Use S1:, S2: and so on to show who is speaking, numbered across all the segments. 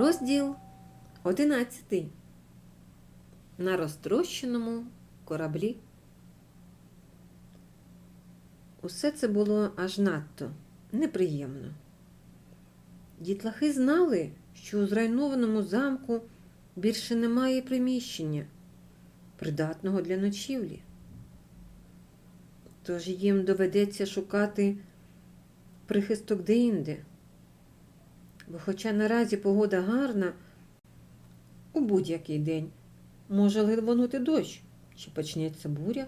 S1: Розділ 11. На розтрощеному кораблі. Усе це було аж надто неприємно. Дітлахи знали, що у зруйнованому замку більше немає приміщення, придатного для ночівлі. Тож їм доведеться шукати прихисток деінде. Бо хоча наразі погода гарна, у будь-який день може ливонути дощ чи почнеться буря.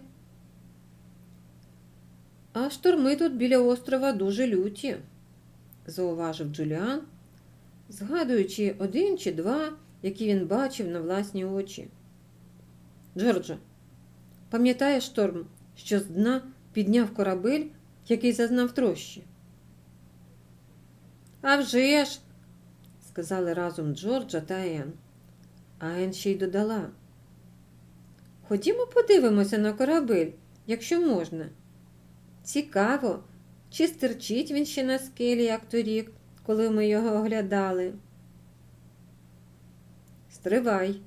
S1: А шторми тут біля острова дуже люті, зауважив Джуліан, згадуючи один чи два, які він бачив на власні очі. Джорджо, пам'ятаєш шторм, що з дна підняв корабель, який зазнав трощі? «А вже ж!» – сказали разом Джорджа та Ен. А Ен ще й додала. Ходімо подивимося на корабель, якщо можна. Цікаво, чи стерчить він ще на скелі, як торік, коли ми його оглядали. Стривай.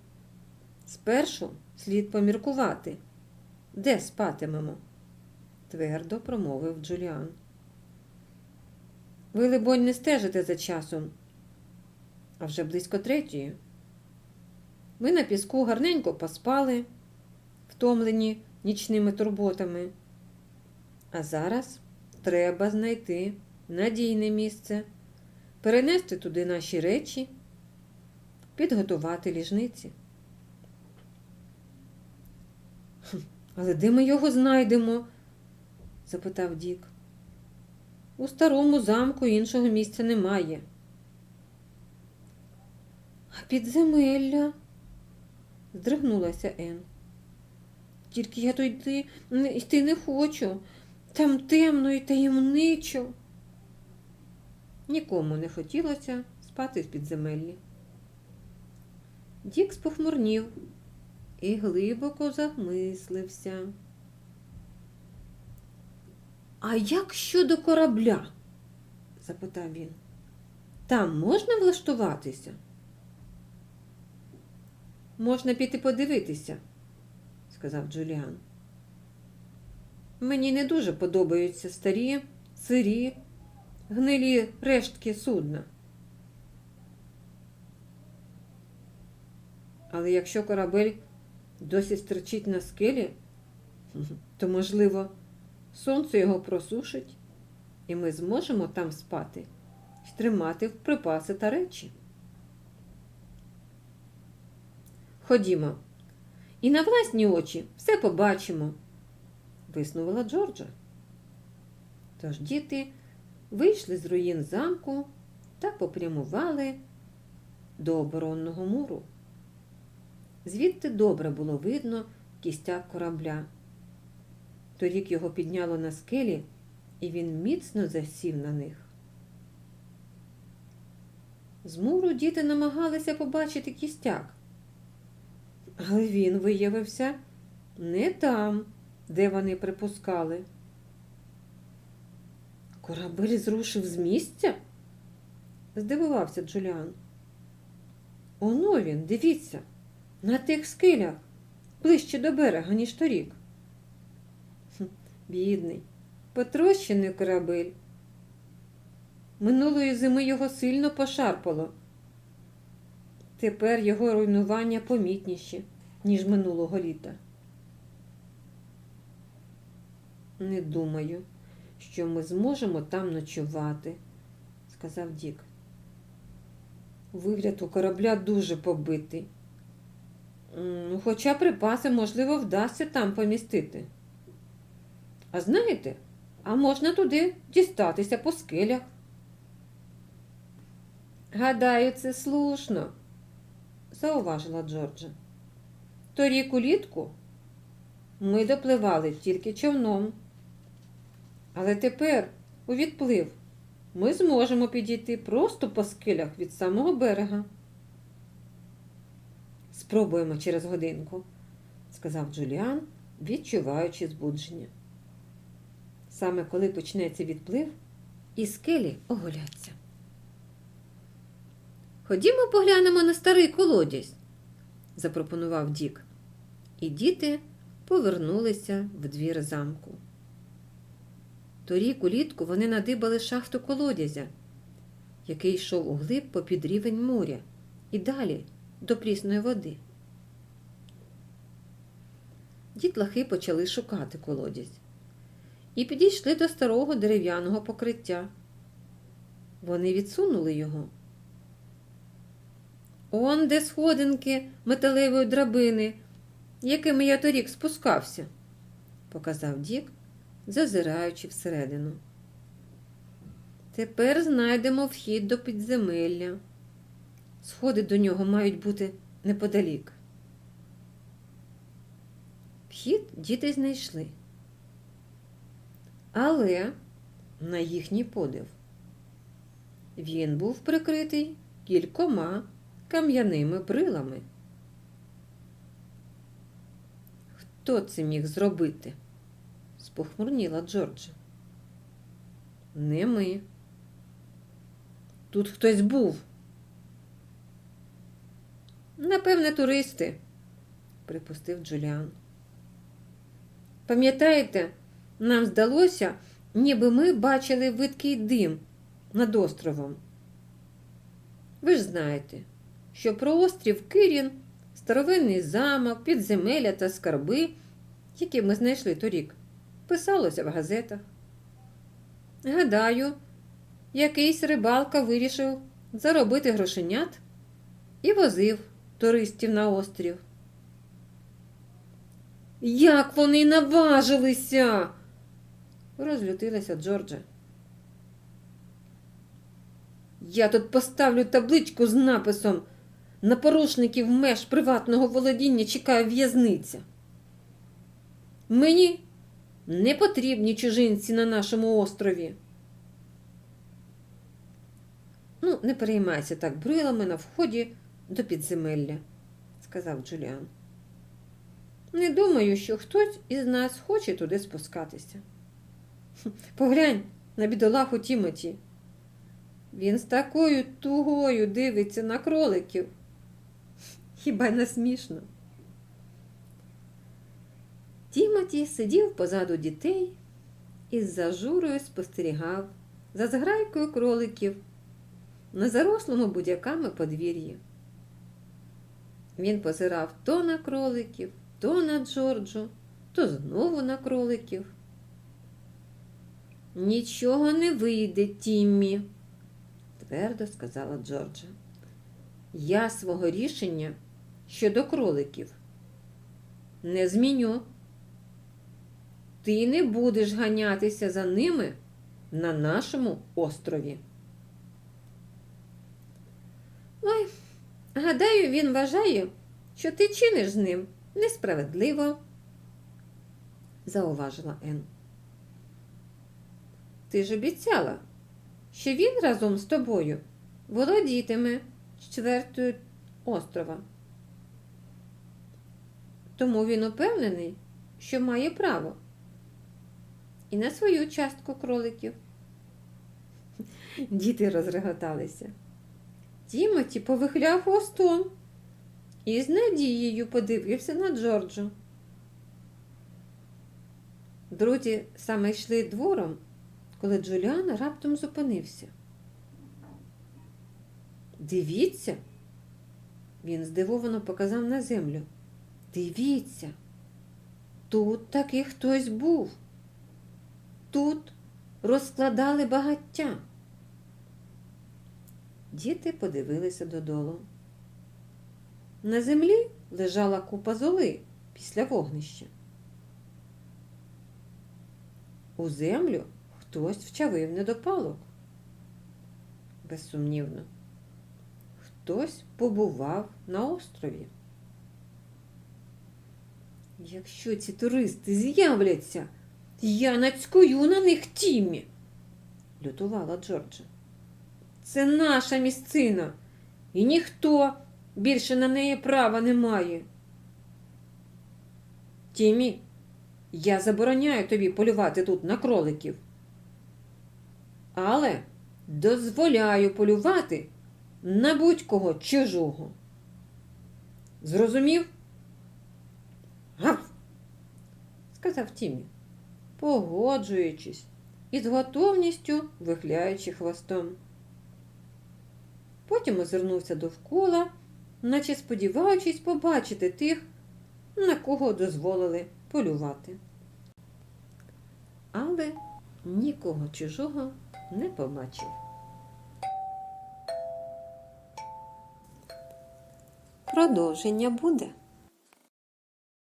S1: Спершу слід поміркувати, де спатимемо, твердо промовив Джуліан. Ви, либонь, не стежите за часом, а вже близько третьої. Ми на піску гарненько поспали, втомлені нічними турботами. А зараз треба знайти надійне місце, перенести туди наші речі, підготувати ліжниці. Але де ми його знайдемо? запитав Дік. У старому замку іншого місця немає. А підземелля? здригнулася Ен. Тільки я то йти, не хочу. Там темно і таємничо. Нікому не хотілося спати в підземеллі. Дік спохмурнів і глибоко замислився. А як щодо корабля? запитав він. Там можна влаштуватися? Можна піти подивитися, сказав Джуліан. Мені не дуже подобаються старі, сирі, гнилі рештки судна. Але якщо корабель досі стерчить на скелі, то, можливо, сонце його просушить, і ми зможемо там спати і тримати припаси та речі. Ходімо, і на власні очі все побачимо, виснувала Джорджа. Тож діти вийшли з руїн замку та попрямували до оборонного муру. Звідти добре було видно кістяк корабля. Торік його підняло на скелі, і він міцно засів на них. З муру діти намагалися побачити кістяк, але він виявився не там, де вони припускали. Корабель зрушив з місця? здивувався Джуліан. Оно він, дивіться, на тих скелях, ближче до берега, ніж торік. Бідний, потрощений корабель. Минулої зими його сильно пошарпало. Тепер його руйнування помітніші, ніж минулого літа. Не думаю, що ми зможемо там ночувати, сказав Дік. Вигляд у корабля дуже побитий. Хоча припаси, можливо, вдасться там помістити. А знаєте, а можна туди дістатися по скелях. Гадаю, це слушно, зауважила Джорджа. Торік улітку ми допливали тільки човном. Але тепер, у відплив, ми зможемо підійти просто по скелях від самого берега. Спробуємо через годинку, сказав Джуліан, відчуваючи збудження. Саме коли почнеться відплив, і скелі оголяться. Ходімо поглянемо на старий колодязь, запропонував Дік. І діти повернулися в двір замку. Торік улітку вони надибали шахту колодязя, який йшов углиб попід рівень моря і далі до прісної води. Дітлахи почали шукати колодязь і підійшли до старого дерев'яного покриття. Вони відсунули його. Он де сходинки металевої драбини, якими я торік спускався, показав Дік, зазираючи всередину. Тепер знайдемо вхід до підземелля. Сходи до нього мають бути неподалік. Вхід діти знайшли. Але на їхній подив він був прикритий кількома кам'яними брилами. Хто це міг зробити? спохмурніла Джорджа. Не ми. Тут хтось був. Напевне, туристи, припустив Джуліан. Пам'ятаєте, нам здалося, ніби ми бачили видкий дим над островом. Ви ж знаєте, що про острів Кирін, старовинний замок, підземелля та скарби, які ми знайшли торік, писалося в газетах. Гадаю, якийсь рибалка вирішив заробити грошенят і возив туристів на острів. Як вони наважилися? розлютилася Джорджа. Я тут поставлю табличку з написом на порушників меж приватного володіння чекає в'язниця. Мені не потрібні чужинці на нашому острові. Ну, не переймайся так брилами на вході до підземелля, сказав Джуліан. Не думаю, що хтось із нас хоче туди спускатися. Поглянь на бідолаху Тімоті. Він з такою тугою дивиться на кроликів. Хіба не смішно? Тімоті сидів позаду дітей і з зажурою спостерігав за зграйкою кроликів на зарослому будяками подвір'ї. Він позирав то на кроликів, то на Джорджу, то знову на кроликів. Нічого не вийде, Тіммі, твердо сказала Джорджа. Я свого рішення щодо кроликів не зміню. Ти не будеш ганятися за ними на нашому острові. Ой, гадаю, він вважає, що ти чиниш з ним несправедливо, зауважила Ен. Ти ж обіцяла, що він разом з тобою володітиме чвертою острова. Тому він упевнений, що має право і на свою частку кроликів. Діти розреготалися. Тімоті повихляв хвостом і з надією подивився на Джорджу. Друзі саме йшли двором, коли Джуліан раптом зупинився. Дивіться, він здивовано показав на землю. Дивіться, тут таки хтось був. Тут розкладали багаття. Діти подивилися додолу. На землі лежала купа золи після вогнища. У землю хтось вчавив недопалок. Безсумнівно, хтось побував на острові. Якщо ці туристи з'являться, я нацькую на них Тімі, лютувала Джорджа. Це наша місцина, і ніхто більше на неї права не має. Тімі, я забороняю тобі полювати тут на кроликів. Але дозволяю полювати на будь-кого чужого. Зрозумів? Гав! сказав Тімі, погоджуючись і з готовністю вихляючи хвостом. Потім озирнувся довкола, наче сподіваючись побачити тих, на кого дозволили полювати. Але нікого чужого не побачив. Продовження буде.